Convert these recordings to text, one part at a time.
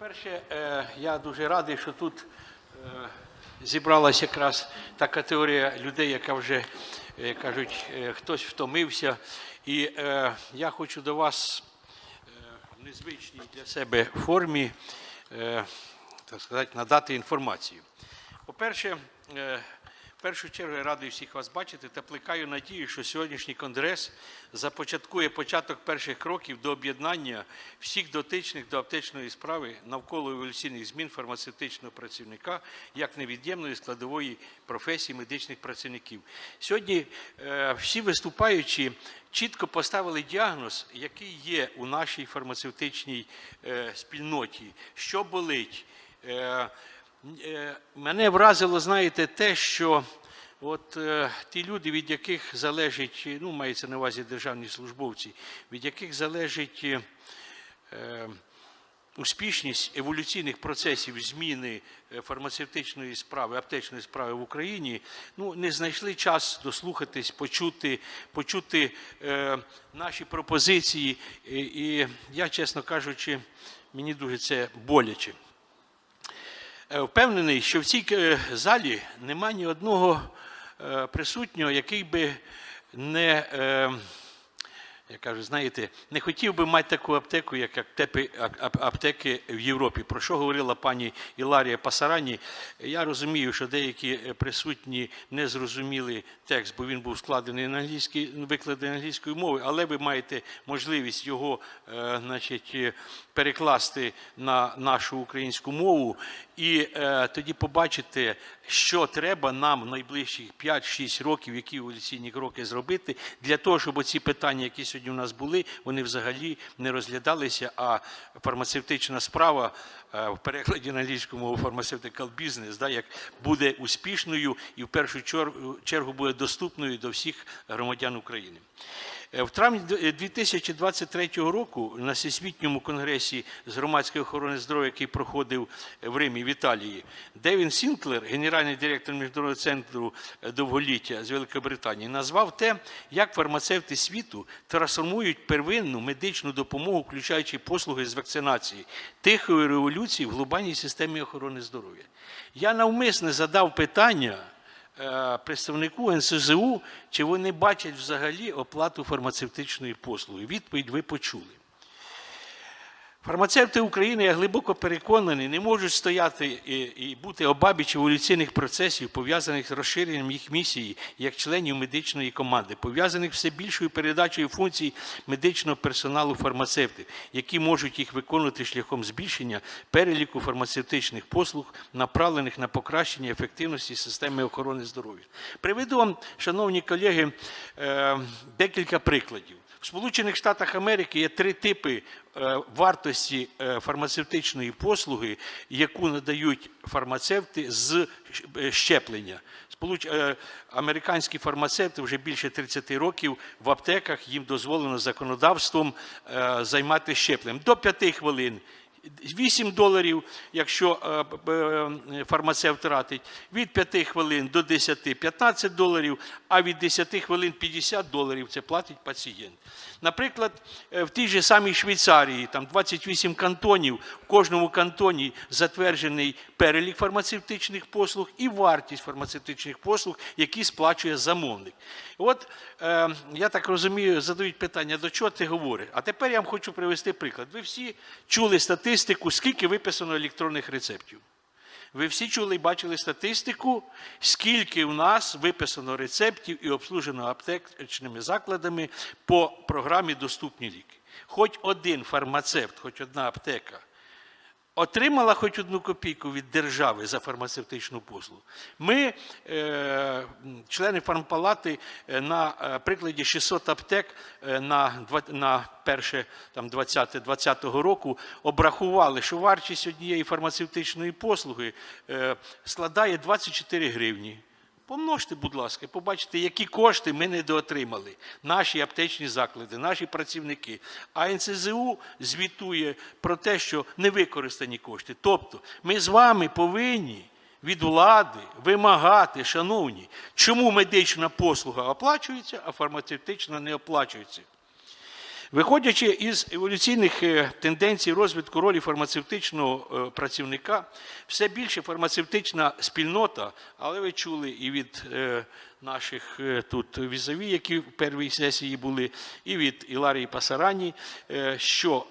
По-перше, е, я дуже радий, що тут е, зібралася якраз та категорія людей, яка вже, е, кажуть, хтось втомився. І я хочу до вас в незвичній для себе формі, так сказати, надати інформацію. По-перше, першу чергу я радий всіх вас бачити та плекаю надію, що сьогоднішній конгрес започаткує початок перших кроків до об'єднання всіх дотичних до аптечної справи навколо еволюційних змін фармацевтичного працівника як невід'ємної складової професії медичних працівників. Сьогодні е, всі виступаючі чітко поставили діагноз, який є у нашій фармацевтичній е, спільноті, що болить. Е, Е, Мене вразило, знаєте, те, що от е, ті люди, від яких залежить, ну, мається на увазі державні службовці, від яких залежить е, е, успішність еволюційних процесів зміни е, фармацевтичної справи, аптечної справи в Україні, ну, не знайшли час дослухатись, почути, почути е, наші пропозиції. І, і я, чесно кажучи, мені дуже це боляче. Е, Впевнений, що в цій е, залі нема ні одного е, присутнього, який би не, я кажу, знаєте, не хотів би мати таку аптеку, як аптеки, в Європі. Про що говорила пані Іларія Пасарані? Я розумію, що деякі е, присутні не зрозуміли текст, бо він був складений на англійській, викладений англійською мовою, але ви маєте можливість його е, значить, е, перекласти на нашу українську мову, і тоді побачите, що треба нам в найближчих 5-6 років, які еволюційні кроки зробити, для того, щоб ці питання, які сьогодні у нас були, вони взагалі не розглядалися, а фармацевтична справа е, в перекладі на англійську мову фармацевтикал бізнес, да, як буде успішною і в першу чергу буде доступною до всіх громадян України. Е, В травні д- 2023 року на Всесвітньому конгресі з громадської охорони здоров'я, який проходив в Римі в Італії, Девін Сінклер, генеральний директор Міжнародного центру е, довголіття з Великобританії, назвав те, як фармацевти світу трансформують первинну медичну допомогу, включаючи послуги з вакцинації, тихої революції в глобальній системі охорони здоров'я. Я навмисне задав питання е, представнику НСЗУ, чи вони бачать взагалі оплату фармацевтичної послуги. Відповідь ви почули. Фармацевти України, я глибоко переконаний, не можуть стояти і, і бути обабіч еволюційних процесів, пов'язаних з розширенням їх місії як членів медичної команди, пов'язаних все більшою передачею функцій медичного персоналу фармацевтів, які можуть їх виконувати шляхом збільшення переліку фармацевтичних послуг, направлених на покращення ефективності системи охорони здоров'я. Приведу вам, шановні колеги, е, декілька прикладів. В Сполучених Штатах Америки є три типи е, вартості е, фармацевтичної послуги, яку надають фармацевти з е, щеплення. Американські фармацевти вже більше 30 років в аптеках їм дозволено законодавством займати щепленням до 5 хвилин. 8 доларів, якщо е, е, фармацевт тратить, від 5 хвилин до 10 – 15 доларів, а від 10 хвилин 50 доларів це платить пацієнт. Наприклад, е, в тій же самій Швейцарії, там 28 кантонів, в кожному кантоні затверджений перелік фармацевтичних послуг і вартість фармацевтичних послуг, які сплачує замовник. От е, я так розумію, задають питання, до чого ти говориш? А тепер я вам хочу привести приклад. Ви всі чули статистику, скільки виписано електронних рецептів. Ви всі чули і бачили статистику, скільки у нас виписано рецептів і обслужено аптечними закладами по програмі Доступні ліки. Хоч один фармацевт, хоч одна аптека отримала хоч одну копійку від держави за фармацевтичну послугу. Ми, е, члени фармпалати, е, на е, прикладі 600 аптек на, два- на перше там, 20-20 року обрахували, що вартість однієї фармацевтичної послуги складає 24 гривні. Помножте, будь ласка, побачите, які кошти ми недоотримали. Наші аптечні заклади, наші працівники. А НСЗУ звітує про те, що не використані кошти. Тобто ми з вами повинні від влади вимагати, шановні, чому медична послуга оплачується, а фармацевтична не оплачується. Виходячи із еволюційних е, тенденцій розвитку ролі фармацевтичного е, працівника, все більше фармацевтична спільнота, але ви чули і від е, наших тут візові, які в першій сесії були, і від Іларії Пасарані, що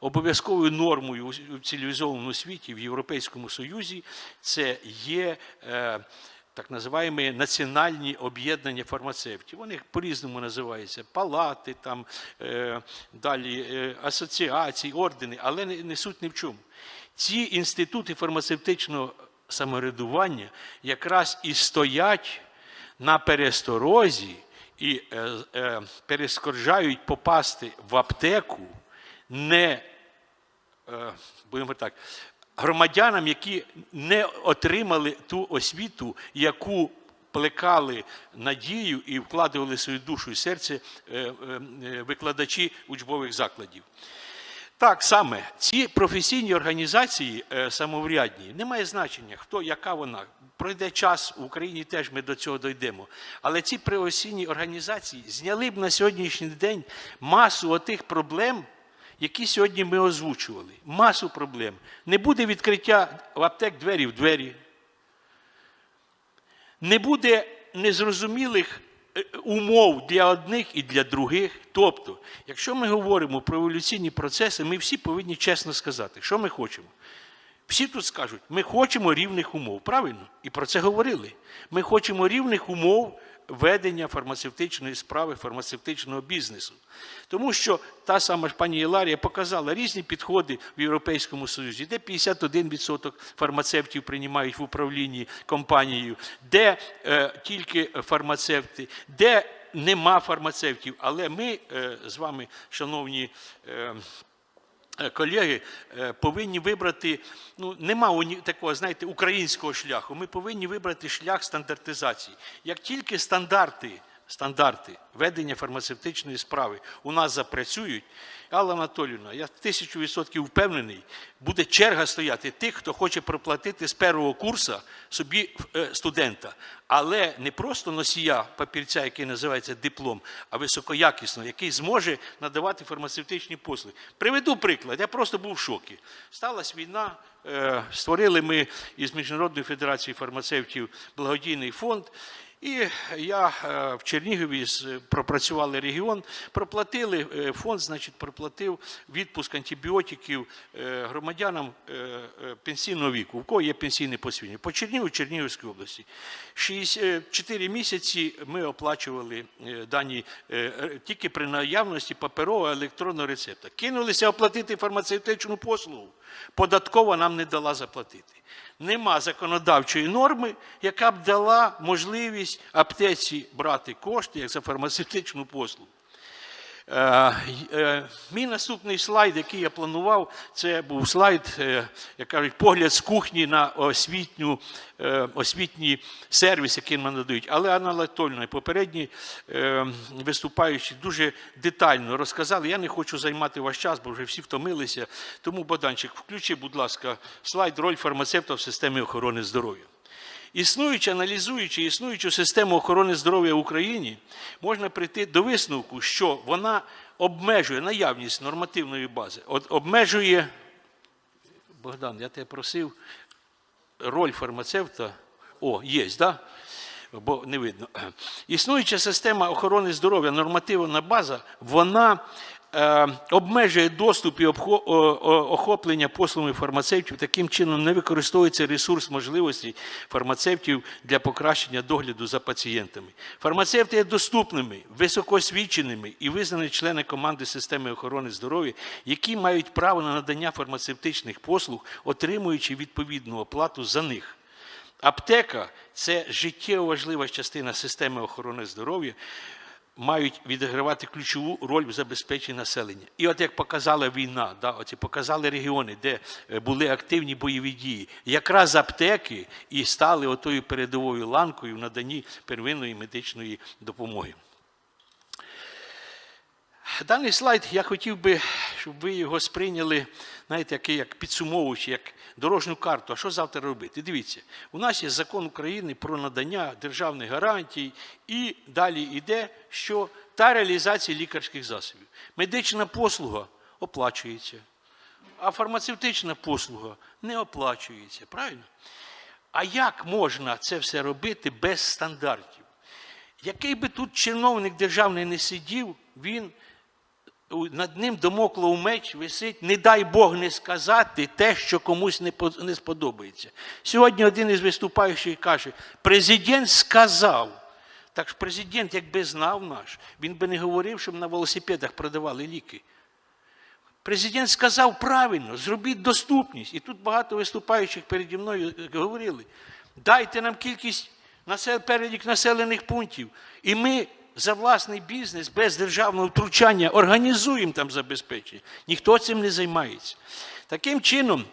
обов'язковою нормою у цивілізованому світі в Європейському Союзі це є. Так називаємо національні об'єднання фармацевтів. Вони по-різному називаються палати, там, е, далі е, асоціації, ордени, але не, не суть ні в чому. Ці інститути фармацевтичного самоврядування якраз і стоять на пересторозі і е, е, перескоржають попасти в аптеку не е, будемо так, громадянам, які не отримали ту освіту, яку плекали надію і вкладували свою душу і серце е, е, е, викладачі учбових закладів. Так саме ці професійні організації самоврядні, немає значення, хто, яка вона. Пройде час в Україні теж ми до цього дійдемо. Але ці професійні організації зняли б на сьогоднішній день масу отих проблем, які сьогодні ми озвучували. Масу проблем. Не буде відкриття в аптек двері в двері. Не буде незрозумілих е, умов для одних і для других. Тобто, якщо ми говоримо про еволюційні процеси, ми всі повинні чесно сказати, що ми хочемо. Всі тут скажуть, ми хочемо рівних умов. Правильно? І про це говорили. Ми хочемо рівних умов ведення фармацевтичної справи, фармацевтичного бізнесу. Тому що та сама ж пані Іларія показала різні підходи в Європейському Союзі, де 51% фармацевтів приймають в управлінні компанією, де е, тільки фармацевти, де нема фармацевтів. Але ми е, з вами, шановні. Е, колеги е, повинні вибрати, ну нема такого, знаєте, українського шляху. Ми повинні вибрати шлях стандартизації. Як тільки стандарти, стандарти ведення фармацевтичної справи у нас запрацюють, Алла Анатоліївна, я тисячу відсотків впевнений, буде черга стояти тих, хто хоче проплатити з першого курсу собі е, студента, але не просто носія папірця, який називається диплом, а високоякісного, який зможе надавати фармацевтичні послуги. Приведу приклад. Я просто був в шокі. Сталася війна. е, Створили ми із Міжнародної федерації фармацевтів благодійний фонд. І я е, в Чернігові пропрацювали регіон, проплатили е, фонд, значить, проплатив відпуск антибіотиків е, громадянам пенсійного віку, у кого є пенсійне посвідчення. По Чернігу, Чернігівській області. 4 місяці ми оплачували дані тільки при наявності паперового електронного рецепта. Кинулися оплатити фармацевтичну послугу. Податкова нам не дала заплатити. Нема законодавчої норми, яка б дала можливість аптеці брати кошти як за фармацевтичну послугу. Е, е, Мій наступний слайд, який я планував, це був слайд, е, як кажуть, погляд з кухні на освітню, освітній сервіс, який нам надають. Але і попередні виступаючі дуже детально розказали. Я не хочу займати ваш час, бо вже всі втомилися. Тому, Богданчик, включи, будь ласка, слайд роль фармацевта в системі охорони здоров'я. Існуючи, аналізуючи існуючу систему охорони здоров'я в Україні, можна прийти до висновку, що вона обмежує наявність нормативної бази, от обмежує, Богдан, я тебе просив, роль фармацевта. О, є? Да? Бо не видно. Існуюча система охорони здоров'я, нормативна база, вона обмежує доступ і охоплення послугами фармацевтів. Таким чином не використовується ресурс можливостей фармацевтів для покращення догляду за пацієнтами. Фармацевти є доступними, високоосвіченими і визнані члени команди системи охорони здоров'я, які мають право на надання фармацевтичних послуг, отримуючи відповідну оплату за них. Аптека це життєво важлива частина системи охорони здоров'я, мають відігравати ключову роль в забезпеченні населення. І от як показала війна, да, оці показали регіони, де е, були активні бойові дії, якраз аптеки і стали отою передовою ланкою в наданні первинної медичної допомоги. Даний слайд я хотів би, щоб ви його сприйняли, знаєте, який, як підсумовуючи, як дорожню карту. А що завтра робити? Дивіться, у нас є закон України про надання державних гарантій, і далі йде, що та реалізація лікарських засобів. Медична послуга оплачується, а фармацевтична послуга не оплачується. Правильно? А як можна це все робити без стандартів? Який би тут чиновник державний не сидів, він над ним домоклов меч висить, не дай Бог не сказати те, що комусь не, не сподобається. Сьогодні один із виступаючих каже: президент сказав. Так ж президент, якби знав наш, він би не говорив, щоб на велосипедах продавали ліки. Президент сказав правильно, зробіть доступність. І тут багато виступаючих переді мною е, говорили: дайте нам кількість перелік населених пунктів. І ми за власний бізнес без державного втручання організуємо там забезпечення. Ніхто цим не займається. Таким чином,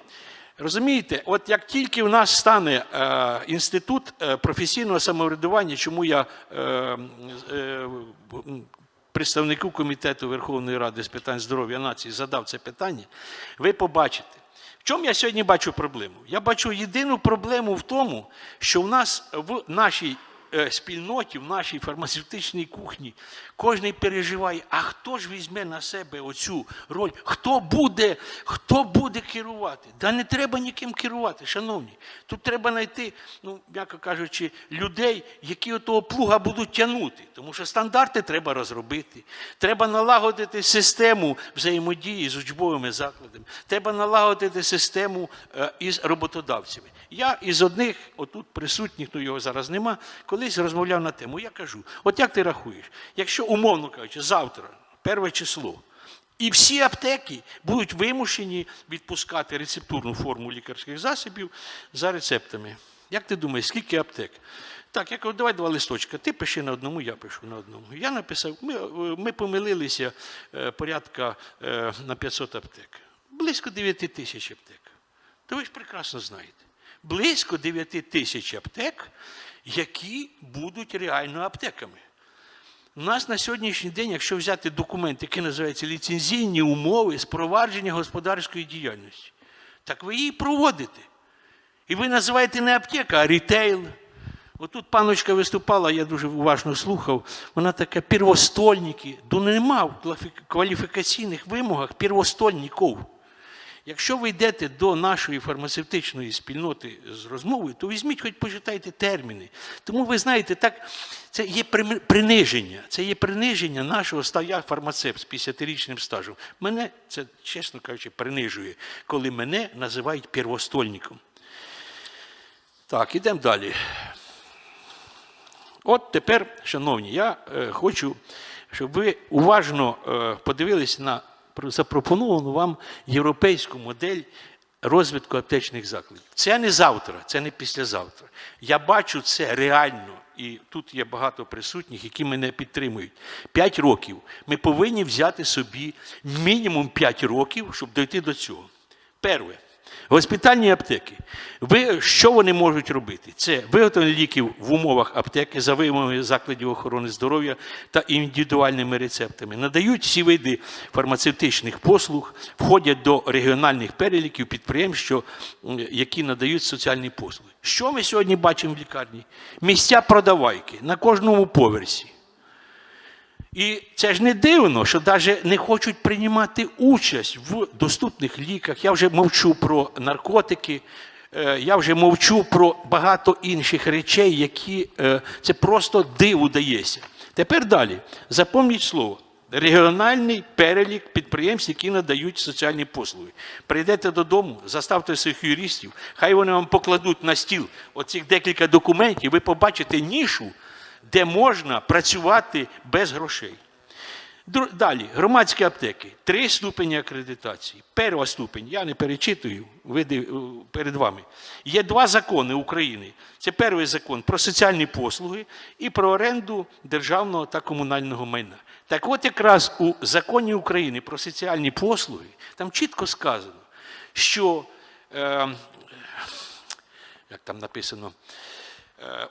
розумієте, от як тільки в нас стане е, інститут е, професійного самоврядування, чому я е, е, представнику комітету Верховної Ради з питань здоров'я нації задав це питання, ви побачите. В чому я сьогодні бачу проблему? Я бачу єдину проблему в тому, що в нас в нашій спільноті, в нашій фармацевтичній кухні кожен переживає, а хто ж візьме на себе оцю роль? Хто буде, хто буде керувати? Да не треба ніким керувати, шановні. Тут треба знайти, ну, м'яко кажучи, людей, які отого плуга будуть тягнути. Тому що стандарти треба розробити. Треба налагодити систему взаємодії з учбовими закладами. Треба налагодити систему е, із роботодавцями. Я із одних, отут присутніх, ну його зараз нема, колись розмовляв на тему. Я кажу: от як ти рахуєш, якщо умовно кажучи, завтра, перше число, і всі аптеки будуть вимушені відпускати рецептурну форму лікарських засобів за рецептами. Як ти думаєш, скільки аптек? Так, я кажу, давай два листочка. Ти пиши на одному, я пишу на одному. Я написав, ми, ми помилилися е, порядка е, на 500 аптек. Близько 9 тисяч аптек. То ви ж прекрасно знаєте. Близько 9 тисяч аптек, які будуть реально аптеками. У нас на сьогоднішній день, якщо взяти документ, який називається ліцензійні умови з провадження господарської діяльності, так ви її проводите. І ви називаєте не аптека, а рітейл. Отут паночка виступала, я дуже уважно слухав. Вона така первостольники. Ну нема в кваліфікаційних вимогах первостольників. Якщо ви йдете до нашої фармацевтичної спільноти з розмовою, то візьміть, хоч почитайте терміни. Тому ви знаєте, так це є приниження. Це є приниження нашого ста- я фармацевт з 50-річним стажем. Мене це, чесно кажучи, принижує, коли мене називають первостольником. Так, ідемо далі. От тепер, шановні, я е, хочу, щоб ви уважно е, подивились на запропоновану вам європейську модель розвитку аптечних закладів. Це не завтра, це не післязавтра. Я бачу це реально, і тут є багато присутніх, які мене підтримують. П'ять років. Ми повинні взяти собі мінімум п'ять років, щоб дойти до цього. Перше. Госпітальні аптеки. Ви, що вони можуть робити? Це виготовлення ліків в умовах аптеки за вимогами закладів охорони здоров'я та індивідуальними рецептами. Надають всі види фармацевтичних послуг, входять до регіональних переліків підприємств, що, які надають соціальні послуги. Що ми сьогодні бачимо в лікарні? Місця продавайки на кожному поверсі. І це ж не дивно, що навіть не хочуть приймати участь в доступних ліках. Я вже мовчу про наркотики, е, я вже мовчу про багато інших речей, які е, це просто диву дається. Тепер далі. Запомніть слово. Регіональний перелік підприємств, які надають соціальні послуги. Прийдете додому, заставте своїх юристів, хай вони вам покладуть на стіл оцих декілька документів, ви побачите нішу, де можна працювати без грошей. Далі, громадські аптеки. Три ступені акредитації. Перша ступень, я не перечитую, ви перед вами. Є два закони України. Це перший закон про соціальні послуги і про оренду державного та комунального майна. Так от якраз у законі України про соціальні послуги там чітко сказано, що, е, як там написано,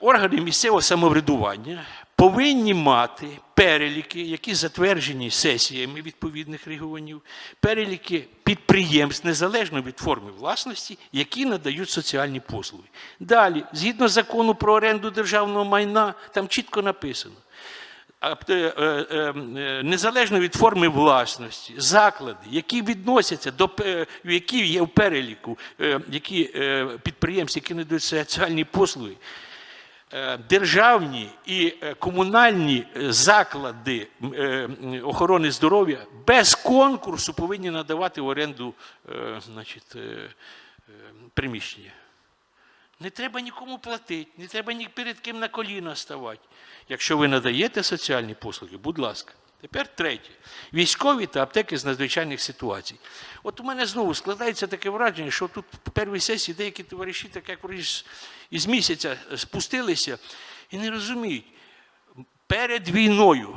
Органи місцевого самоврядування повинні мати переліки, які затверджені сесіями відповідних регіонів, переліки підприємств незалежно від форми власності, які надають соціальні послуги. Далі, згідно закону про оренду державного майна, там чітко написано. е, е, е, Незалежно від форми власності, заклади, які відносяться до які є в переліку, е, які е, підприємства, які надають соціальні послуги, е, державні і е, комунальні е, заклади е, охорони здоров'я без конкурсу повинні надавати в оренду е, значить, е, е, приміщення. Не треба нікому платити, не треба ні перед ким на коліна ставати. Якщо ви надаєте соціальні послуги, будь ласка. Тепер третє. Військові та аптеки з надзвичайних ситуацій. От у мене знову складається таке враження, що тут в першій сесії деякі товариші, так як із місяця спустилися і не розуміють. Перед війною,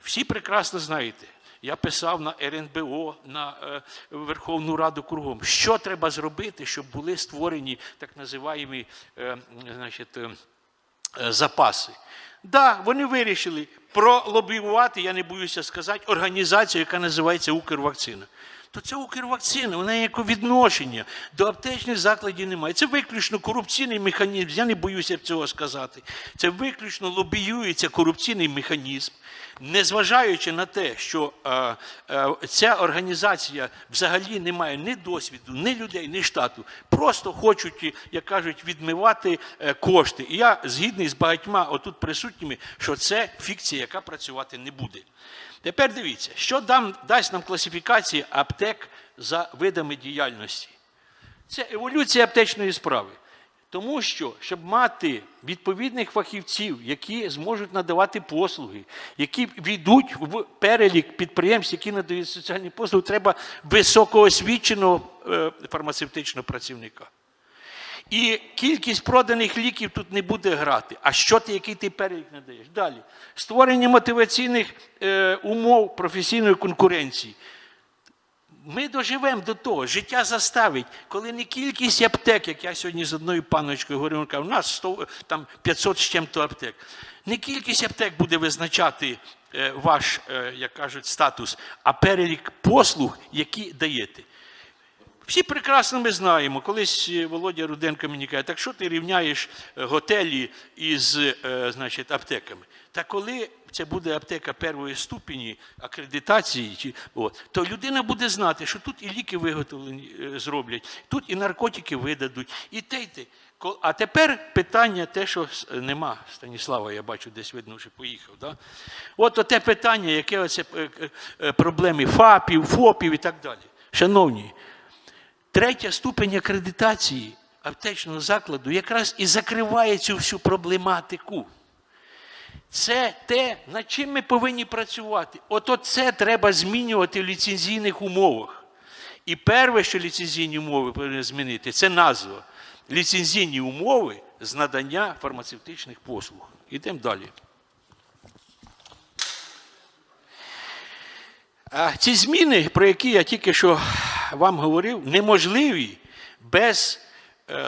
всі прекрасно знаєте, я писав на РНБО, на е, Верховну Раду кругом, що треба зробити, щоб були створені так називаємо е, значить, е, запаси. Да, вони вирішили пролобіювати, я не боюся сказати, організацію, яка називається Укрвакцина. То це Укрвакцина, вона ніякого відношення до аптечних закладів немає. Це виключно корупційний механізм. Я не боюся цього сказати. Це виключно лобіюється корупційний механізм, незважаючи на те, що е, е, ця організація взагалі не має ні досвіду, ні людей, ні штату. Просто хочуть, як кажуть, відмивати е, кошти. І я згідний з багатьма отут присутніми, що це фікція, яка працювати не буде. Тепер дивіться, що дам, дасть нам класифікація аптек за видами діяльності. Це еволюція аптечної справи. Тому що, щоб мати відповідних фахівців, які зможуть надавати послуги, які війдуть в перелік підприємств, які надають соціальні послуги, треба високоосвіченого е, фармацевтичного працівника. І кількість проданих ліків тут не буде грати. А що ти, який ти перелік надаєш? Далі. Створення мотиваційних е, умов професійної конкуренції. Ми доживемо до того, життя заставить, коли не кількість аптек, як я сьогодні з одною паночкою вона у нас 100, там 500 з чим-то аптек. Не кількість аптек буде визначати е, ваш, е, як кажуть, статус, а перелік послуг, які даєте. Всі прекрасно ми знаємо. Колись е, Володя Руденко мені каже, так що ти рівняєш е, готелі із е, значить, аптеками? Та коли це буде аптека першої ступені акредитації, то людина буде знати, що тут і ліки виготовлені зроблять, тут і наркотики видадуть, і те, і те. А тепер питання те, що нема Станіслава, я бачу, десь видно, що поїхав. Да? От оте питання, яке оце проблеми ФАПів, ФОПів і так далі. Шановні, Третя ступень акредитації аптечного закладу якраз і закриває цю всю проблематику. Це те, над чим ми повинні працювати. Ото це треба змінювати в ліцензійних умовах. І перше, що ліцензійні умови повинні змінити, це назва. Ліцензійні умови з надання фармацевтичних послуг. Ідемо далі. Ці зміни, про які я тільки що вам говорив, неможливі без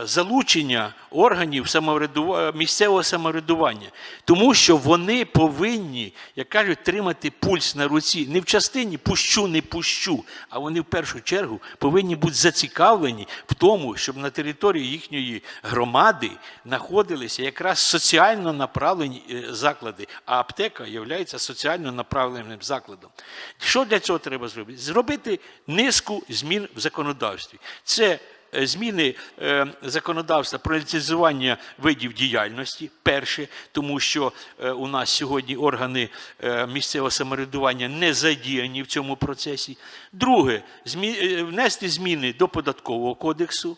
залучення органів самоврядува- місцевого самоврядування, тому що вони повинні, як кажуть, тримати пульс на руці не в частині пущу, не пущу, а вони в першу чергу повинні бути зацікавлені в тому, щоб на території їхньої громади знаходилися якраз соціально направлені е, заклади, а аптека є соціально направленим закладом. Що для цього треба зробити? Зробити низку змін в законодавстві. Це е, зміни е, законодавства про ліцензування видів діяльності, перше, тому що е, у нас сьогодні органи е, місцевого самоврядування не задіяні в цьому процесі. Друге, змі- е, внести зміни до податкового кодексу.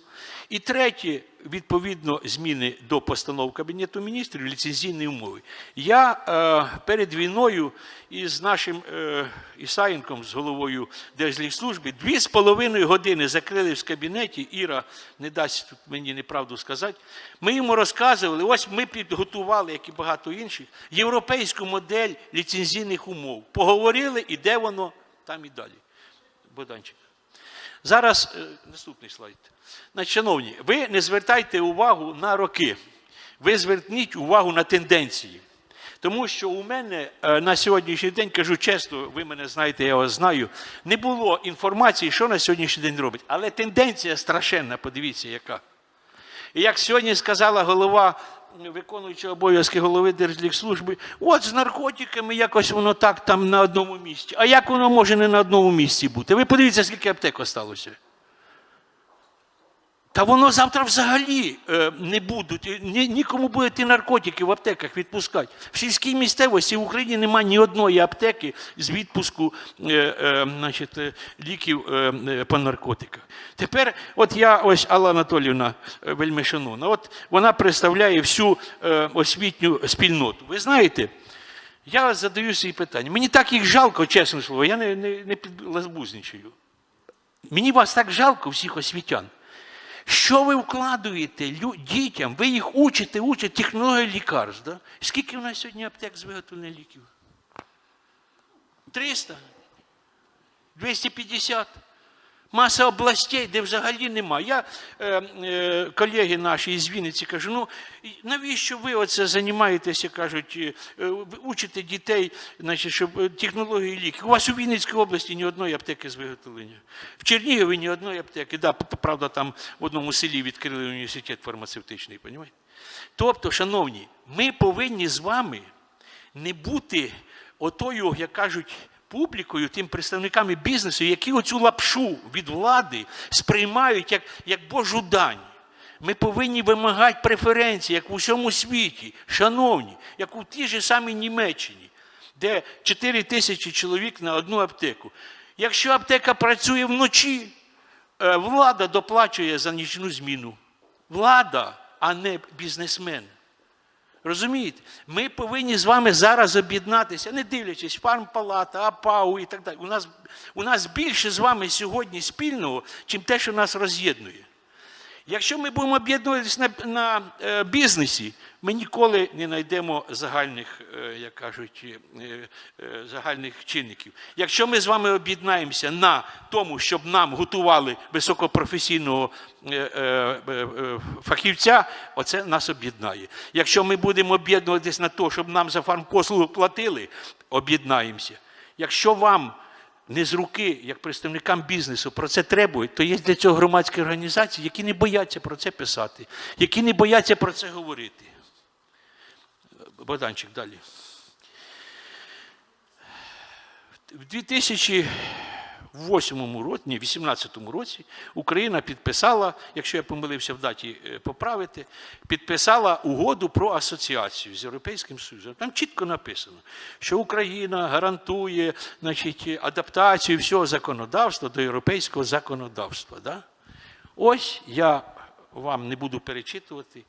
І третє, відповідно, зміни до постанов Кабінету міністрів, ліцензійні умови. Я е, перед війною із нашим е, Ісаєнком, з головою Держлікслужби, дві з половиною години закрили в кабінеті. Іра не дасть тут мені неправду сказати. Ми йому розказували, ось ми підготували, як і багато інших, європейську модель ліцензійних умов. Поговорили, і де воно, там і далі. Богданчик. Зараз е, наступний слайд. Шановні, ви не звертайте увагу на роки. ви зверніть увагу на тенденції. Тому що у мене е, на сьогоднішній день, кажу чесно, ви мене знаєте, я вас знаю, не було інформації, що на сьогоднішній день робить. Але тенденція страшенна, подивіться, яка. І як сьогодні сказала голова, виконуюча обов'язки голови Держлікслужби, от з наркотиками якось воно так там на одному місці. А як воно може не на одному місці бути? Ви подивіться, скільки аптек осталося. Та воно завтра взагалі е, не будуть, ні, нікому буде ті наркотики в аптеках відпускати. В сільській місцевості в Україні немає ні одної аптеки з відпуску е, е, значить, е, ліків е, е, по наркотиках. Тепер, от я, ось Алла Анатолівна е, вельми шановна, от вона представляє всю е, освітню спільноту. Ви знаєте, я задаю свої питання. Мені так їх жалко, чесне слово, я не, не, не підлазбузничаю. Мені вас так жалко, всіх освітян. Що ви вкладуєте дітям? Ви їх учите, учите технології лікарств. Да? Скільки в нас сьогодні аптек з виготовлення ліків? 300? 250? Маса областей, де взагалі немає. Я е, е, колеги наші із Вінниці кажу, ну навіщо ви оце займаєтеся, кажуть, е, е, учите дітей, значить, щоб е, технології ліків. У вас у Вінницькій області ні одної аптеки з виготовлення. В Чернігові ні одної аптеки. Да, правда, там в одному селі відкрили університет фармацевтичний, понімаєте? Тобто, шановні, ми повинні з вами не бути отою, як кажуть, публікою, тим представниками бізнесу, які оцю лапшу від влади сприймають як, як Божу дань. Ми повинні вимагати преференції, як в усьому світі, шановні, як у тій же самій Німеччині, де 4 тисячі чоловік на одну аптеку. Якщо аптека працює вночі, е, влада доплачує за нічну зміну. Влада, а не бізнесмен. Розумієте? Ми повинні з вами зараз об'єднатися, не дивлячись, фармпалата, АПАУ і так далі. У нас, у нас більше з вами сьогодні спільного, чим те, що нас роз'єднує. Якщо ми будемо об'єднуватися на, на е, бізнесі, ми ніколи не знайдемо загальних, е, як кажуть, е, е, загальних чинників. Якщо ми з вами об'єднаємося на тому, щоб нам готували високопрофесійного е, е, е, фахівця, оце нас об'єднає. Якщо ми будемо об'єднуватися на те, щоб нам за фармпослугу платили, об'єднаємося. Якщо вам не з руки, як представникам бізнесу, про це требують, то є для цього громадські організації, які не бояться про це писати, які не бояться про це говорити. Богданчик, далі. В 2008 році, ні, 2018 році Україна підписала, якщо я помилився в даті е, поправити, підписала угоду про асоціацію з Європейським Союзом. Там чітко написано, що Україна гарантує значить, адаптацію всього законодавства до європейського законодавства. Да? Ось я вам не буду перечитувати.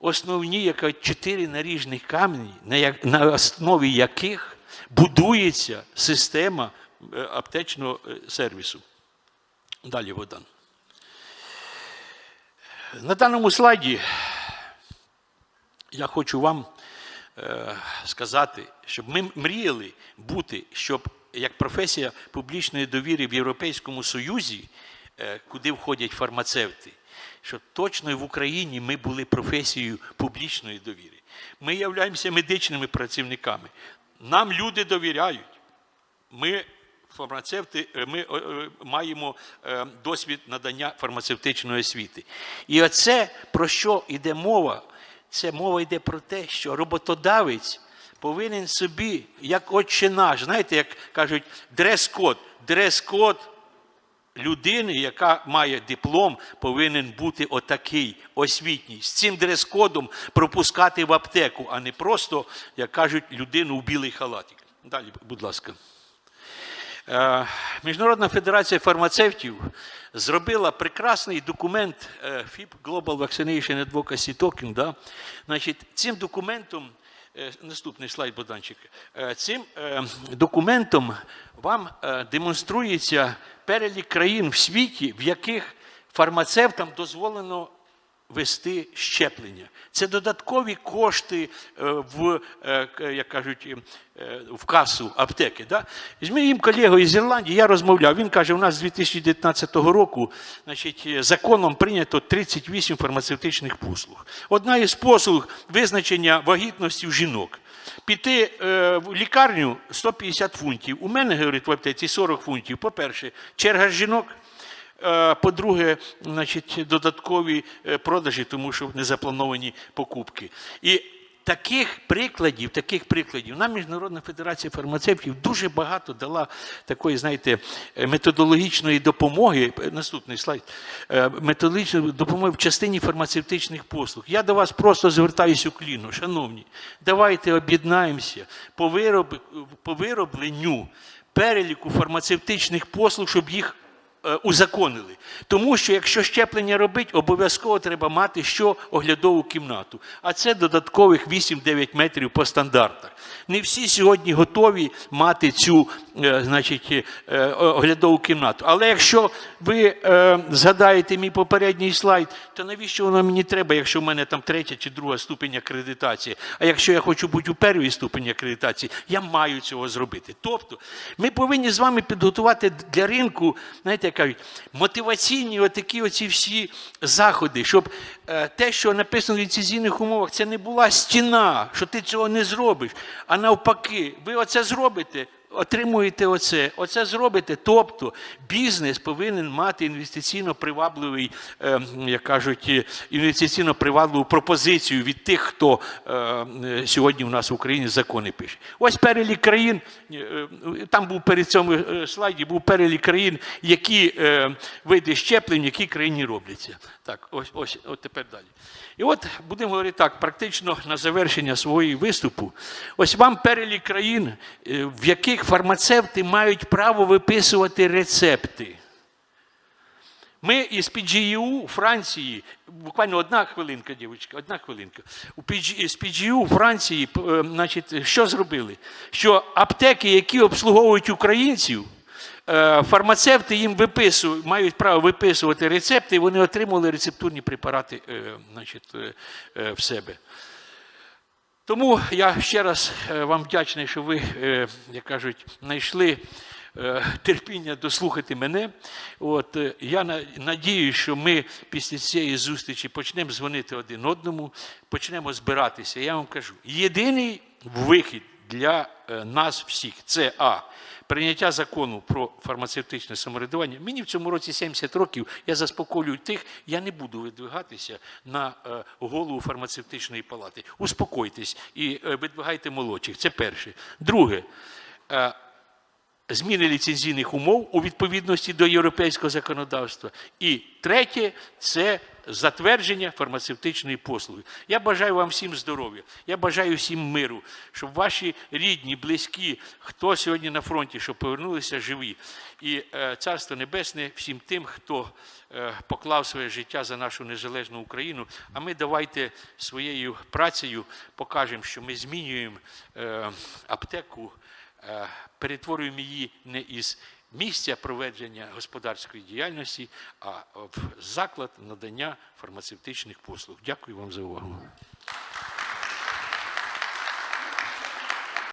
Основні яка, чотири наріжних камені, на, основі яких будується система аптечного е, сервісу. Далі Богдан. На даному слайді я хочу вам е, сказати, щоб ми мріяли бути, щоб як професія публічної довіри в Європейському Союзі, е, куди входять фармацевти, щоб точно в Україні ми були професією публічної довіри. Ми являємося медичними працівниками. Нам люди довіряють. Ми фармацевти, е, ми е, е, маємо досвід надання фармацевтичної освіти. І оце про що йде мова? Це мова йде про те, що роботодавець повинен собі, як отче наш, знаєте, як кажуть, дрес-код. Дрес-код людини, яка має диплом, повинен бути отакий освітній. З цим дрес-кодом пропускати в аптеку, а не просто, як кажуть, людину в білий халатик. Далі, будь ласка. Е, Міжнародна федерація фармацевтів зробила прекрасний документ е, FIP Global Vaccination Advocacy Token. Да? Значить, цим документом, е, наступний слайд, Богданчик, Е, цим документом вам демонструється перелік країн в світі, в яких фармацевтам дозволено вести щеплення. Це додаткові кошти е, в, е, як кажуть, е, в касу аптеки. Да? З моїм колегою з Ірландії я розмовляв. Він каже, у нас з 2019 року значить, законом прийнято 38 фармацевтичних послуг. Одна із послуг визначення вагітності в жінок. Піти е, в лікарню 150 фунтів. У мене, говорить, в аптеці 40 фунтів. По-перше, черга жінок. Е, По-друге, значить, додаткові е, продажі, тому що не заплановані покупки. І таких прикладів, таких прикладів нам Міжнародна федерація фармацевтів дуже багато дала такої, знаєте, е, методологічної допомоги. Наступний слайд. Методологічної допомоги в частині фармацевтичних послуг. Я до вас просто звертаюся у кліну, шановні, давайте об'єднаємося по, вироб, по виробленню переліку фармацевтичних послуг, щоб їх узаконили. Тому що якщо щеплення робить, обов'язково треба мати що оглядову кімнату. А це додаткових 8-9 метрів по стандартах. Не всі сьогодні готові мати цю е, значить, е, е, оглядову кімнату. Але якщо ви е, згадаєте мій попередній слайд, то навіщо воно мені треба, якщо в мене там третя чи друга ступень акредитації? А якщо я хочу бути у першій ступені акредитації, я маю цього зробити. Тобто ми повинні з вами підготувати для ринку, знаєте, як кажуть, мотиваційні отакі оці всі заходи, щоб е, те, що написано в ліцензійних умовах, це не була стіна, що ти цього не зробиш. А навпаки, ви оце зробите. Отримуєте оце, оце зробите. Тобто бізнес повинен мати інвестиційно привабливий, е, як кажуть, інвестиційно привабливу пропозицію від тих, хто е, е, сьогодні у нас в Україні закони пише. Ось перелік країн. Там був перед цьому слайді був перелік країн, які види щеплень, в якій країні робляться. Так, ось, ось, от тепер далі. І от будемо говорити так, практично на завершення свого виступу. Ось вам перелік країн, е, в яких фармацевти мають право виписувати рецепти. Ми із PGU у Франції, буквально одна хвилинка, дівчатка, одна хвилинка. У PG, PGU у Франції, е, значить, що зробили? Що аптеки, які обслуговують українців, фармацевти їм виписують, мають право виписувати рецепти, і вони отримували рецептурні препарати е, значить, е, е, в себе. Тому я ще раз е, вам вдячний, що ви, е, як кажуть, знайшли е, терпіння дослухати мене. От, е, я на- надію, що ми після цієї зустрічі почнемо дзвонити один одному, почнемо збиратися. Я вам кажу, єдиний вихід для е, нас всіх це А. Прийняття закону про фармацевтичне самоврядування. Мені в цьому році 70 років. Я заспокоюю тих, я не буду видвигатися на е, голову фармацевтичної палати. Успокойтесь і е, видвигайте молодших. Це перше. Друге. Зміни ліцензійних умов у відповідності до європейського законодавства. І третє це затвердження фармацевтичної послуги. Я бажаю вам всім здоров'я, я бажаю всім миру, щоб ваші рідні, близькі, хто сьогодні на фронті, щоб повернулися живі. І е, царство небесне всім тим, хто е, поклав своє життя за нашу незалежну Україну. А ми давайте своєю працею покажемо, що ми змінюємо е, аптеку перетворюємо її не із місця проведення господарської діяльності, а в заклад надання фармацевтичних послуг. Дякую вам за увагу.